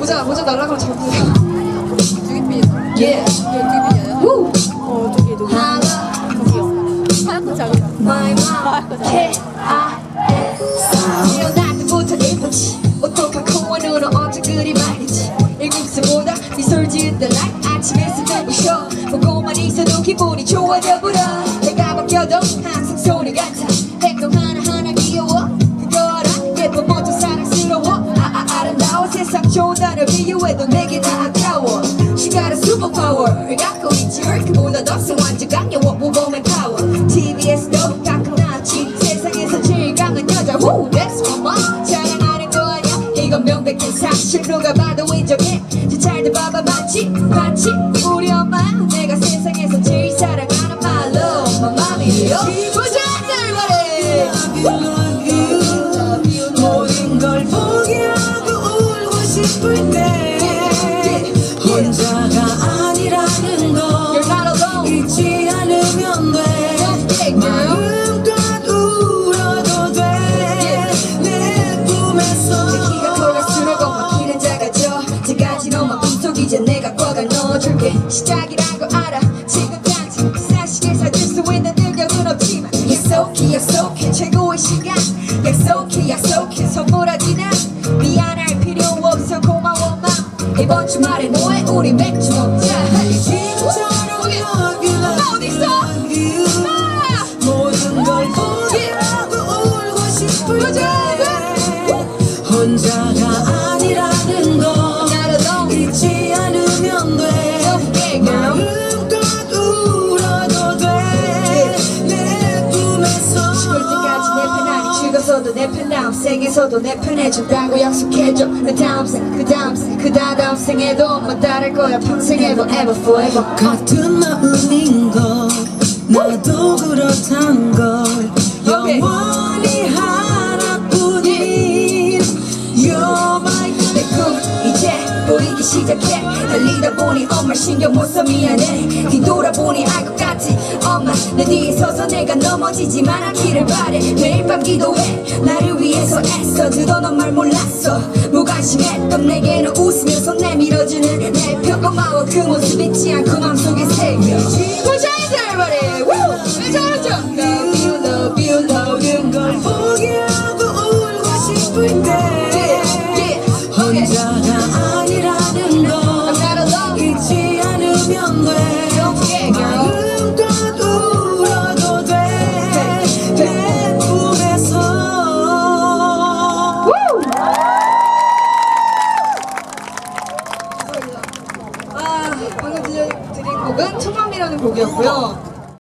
모자 모자 날라 그러면 잘 보여. 두기삐. 예. 우. 어 저기 누구? 하나. 하얗고 작은. My mom. K I S. 태어날 때부터 예뻤지. 오똑하고 눈은 언제 그리 말이지. 일국수보다 미소를 지은 때 like 아침에 쓰던 쇼 보고만 있어도 기분이 좋아져 불어 내가 바뀌어도 항상 소리 같아 행동 하나 하나 귀여워 그거 알아 예쁜 멋져 사랑스러워 아, 아 아름다워 세상 좋은 비유해도 내게 다 아까워. She got a superpower. 갖고 있지. 헐크보다 더 성완전 강력워. 무범의 파워 TV에서도 가끔 나왔지. 세상에서 제일 강한 여자. Woo, that's my mom. 자랑하는 거 아니야. 이건 명백한 사실. 누가 봐도 인정해. 잘들 봐봐 맞지? 맞지? 우리 엄마. 내가 세상에서 제일 사랑하는 love. My mommy. 부 꽉을 넣어줄게. 시작이라고 알아. 지금 당장 그 사실을 찾을 수 있는 능력은 없지만 약속해 약속해 최고의 시간. 약속해 약속해 선물하지 나. 미안할 필요 없어. 고마워 마 이번 주말에 뭐해 우리 맥주 먹자 내 편 다음 생에서도 내 편 해준다고 약속해줘. 그 다음 생, 그 다음 생, 그 다다음 생에도 엄마 따를 거야. 평생 ever ever forever. 같은 마음인 걸 나도 그렇단 걸. 오케이. 영원히 하나뿐인 You're my 내꿈 이제 보이기 시작해. 달리다 보니 엄마 신경 못 써 미안해. 뒤돌아보니 알 것 같지? 엄마 내 뒤에 서서 내가 넘어지지만 않기를 바래. 매일 밤 기도해 나를 위해서 애써. 듣던 넌말 몰랐어. 무관심했던 내게는 웃으면서 내밀어주는 내편. 고마워. 그 모습 잊지 않고 맘속에 새겨. 부자이들 말해 왜 저러죠 Love you love you love you 걸 포기하고 울고 싶을 때. Yeah, yeah, okay. 혼자가 아니라는 걸 잊지 않으면 돼 곡은 천만미라는 곡이었고요.